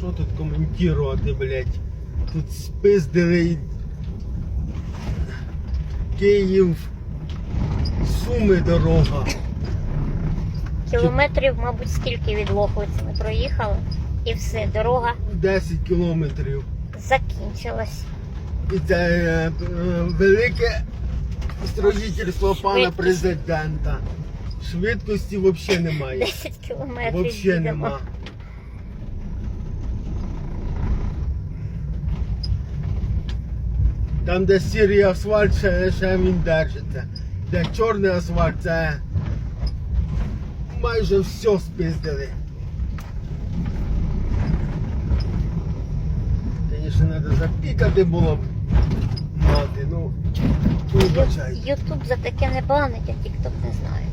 що тут коментувати, блядь? Тут спиздили Київ, Суми дорога. Кілометрів, мабуть, скільки від Лохвиці ми проїхали. І все, дорога 10 кілометрів. закінчилась. І це е, е, велике строїтельство пана Швидкість. президента. Швидкості взагалі немає. 10 кілометрів Взагалі їдемо. нема. Там, де сірий асфальт, ще, ще він держиться. Де чорний асфальт, це майже все спиздили. Звісно, треба запікати було б мати, ну, вибачайте. Ютуб за таке не банить, а Тікток не знаю.